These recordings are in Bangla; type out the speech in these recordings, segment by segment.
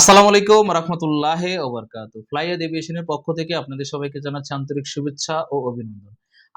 আসসালামু আলাইকুম রহমতুল্লাহ ওবরকাত ফ্লাই এভিয়েশনের পক্ষ থেকে আপনাদের সবাইকে জানাচ্ছি আন্তরিক শুভেচ্ছা ও অভিনন্দন।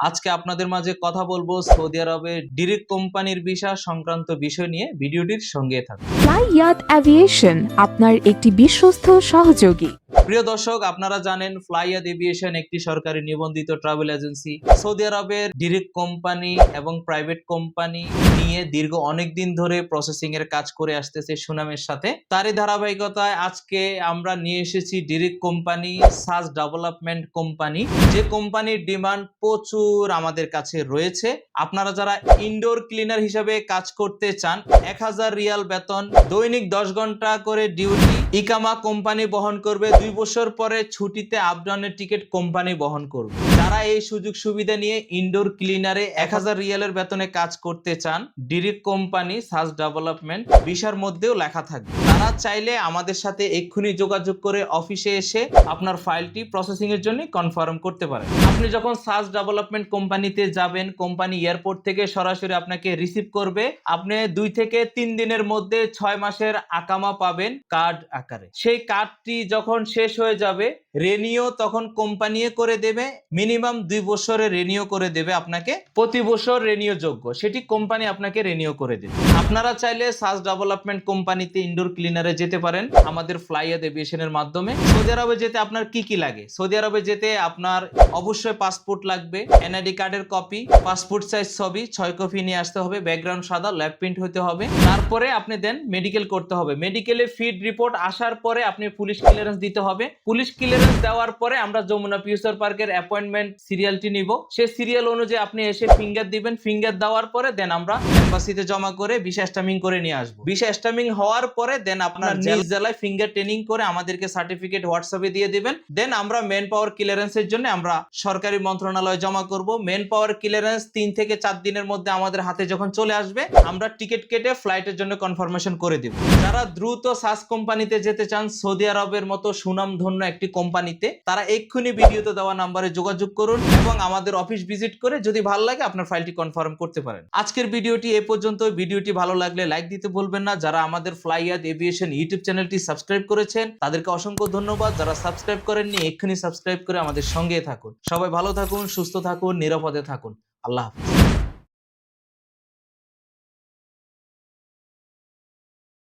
আজকে আপনাদের মাঝে কথা বলব সৌদি আরবের ডিরেক্ট কোম্পানির ভিসা সংক্রান্ত বিষয় নিয়ে। ভিডিওটির সঙ্গে থাকুন। ফ্লাই ইয়াদ অ্যাভিয়েশন আপনার একটি বিশ্বস্ত সহযোগী। প্রিয় দর্শক, আপনারা জানেন ফ্লাইয়াদ এভিয়েশন একটি সরকারি নিবন্ধিত ট্রাভেল এজেন্সি সৌদি আরবের ডিরেক্ট কোম্পানি এবং প্রাইভেট কোম্পানি নিয়ে দীর্ঘ অনেক দিন ধরে প্রসেসিং এর কাজ করে আসতেছে সুনামের সাথে। তারই ধারাবাহিকতায় আজকে আমরা নিয়ে এসেছি direct company Saj development company যে কোম্পানির ডিমান্ড প্রচুর আমাদের কাছে রয়েছে। আপনারা যারা ইনডোর ক্লিনার হিসেবে কাজ করতে চান, এক হাজার রিয়াল বেতন, দৈনিক দশ ঘণ্টা করে ডিউটি ইকামা কোম্পানি বহন করবে দুই বছর পরে ছুটিতে আপডাউনের টিকিট কোম্পানি বহন করবে। যারা এই সুযোগ সুবিধা নিয়ে ইনডোর ক্লিনারে এক হাজার রিয়ালের বেতনে কাজ করতে চান ডিরেক্ট কোম্পানি সাজ ডেভেলপমেন্ট বিশার মধ্যেও লেখা থাকবে। তারা চাইলে আমাদের সাথে এক্ষুনি যোগাযোগ করে অফিসে এসে আপনার ফাইলটি প্রসেসিং এর জন্য কনফার্ম করতে পারেন। আপনি যখন সাজ ডেভেলপমেন্ট কোম্পানিতে যাবেন, কোম্পানি এয়ারপোর্ট থেকে সরাসরি আপনাকে রিসিভ করবে। আপনি দুই থেকে তিন দিনের মধ্যে ছয় মাসের আকামা পাবেন কার্ড আকারে। সেই কার্ডটি যখন শেষ হয়ে যাবে রেনিও তখন কোম্পানি করে দেবে মিনিমাম দুই বছরে রেনিও করে দেবে আপনাকে, প্রতি বছর রেনিও যোগ্য, সেটি কোম্পানি আপনাকে রেনিও করে দেবে। আপনারা চাইলে সাজ ডেভেলপমেন্ট কোম্পানিতে ইনডোর ক্লিনারে যেতে পারেন, আমাদের ফ্লাইয়াদ এভিয়েশনের মাধ্যমে। সৌদি আরবে যেতে আপনার কি কি লাগে? সৌদি আরবে যেতে আপনার অবশ্যই পাসপোর্ট লাগবে এনআইডি কার্ডের কপি পাসপোর্ট সাইজ ছবি, ছয় কপি নিয়ে আসতে হবে ব্যাকগ্রাউন্ড সাদা ল্যাব প্রিন্ট হতে হবে। তারপরে আপনি দেন মেডিকেল করতে হবে। মেডিকেলে ফিড রিপোর্ট আসার পরে আপনি পুলিশ ক্লিয়ারেন্স দিতে হবে। পুলিশ ক্লিয়ারেন্স দেওয়ার পরে আমরা যমুনা ফিউচার পার্কের অ্যাপয়েন্টমেন্ট সিরিয়ালটি নিব। সেই সিরিয়াল অনুযায়ী আপনি এসে ফিঙ্গার দিবেন। ফিঙ্গার দেওয়ার পরে দেন আমরা এম্বাসিতে জমা করে ভিসা স্টামিং করে নিয়ে আসব। ভিসা স্টামিং হওয়ার পরে দেন আপনার নিজ জেলায় ফিঙ্গার ট্রেনিং করে আমাদেরকে সার্টিফিকেট হোয়াটসঅ্যাপে দিয়ে দিবেন। দেন আমরা মেন পাওয়ার ক্লিয়ারেন্সের জন্য আমরা সরকারি মন্ত্রণালয়ে জমা করব। মেন পাওয়ার ক্লিয়ারেন্স তিন থেকে চার দিনের মধ্যে আমাদের হাতে যখন চলে আসবে আমরা টিকিট কেটে ফ্লাইটের জন্য কনফার্মেশন করে দিব। যারা দ্রুত সাস কোম্পানিতে যেতে চান সৌদি আরবের মতো সুনামধন্য একটি কোম্পানিতে, তারা এক্ষুনি ভিডিওতে দেওয়া নাম্বারে যোগাযোগ করুন এবং আমাদের অফিস ভিজিট করে যদি ভালো লাগে আপনার ফাইলটি কনফার্ম করতে পারেন। আজকের ভিডিওটি এ পর্যন্ত ভিডিওটি ভালো লাগলে লাইক দিতে ভুলবেন না। যারা আমাদের ফ্লাইয়াদ এভিয়েশন ইউটিউব চ্যানেলটি সাবস্ক্রাইব করেছেন, তাদেরকে অসংখ্য ধন্যবাদ। যারা সাবস্ক্রাইব করেননি, এক্ষুনি সাবস্ক্রাইব করে আমাদের সঙ্গে থাকুন। সবাই ভালো থাকুন, সুস্থ থাকুন, নিরাপদে থাকুন। আল্লাহ হাফিজ।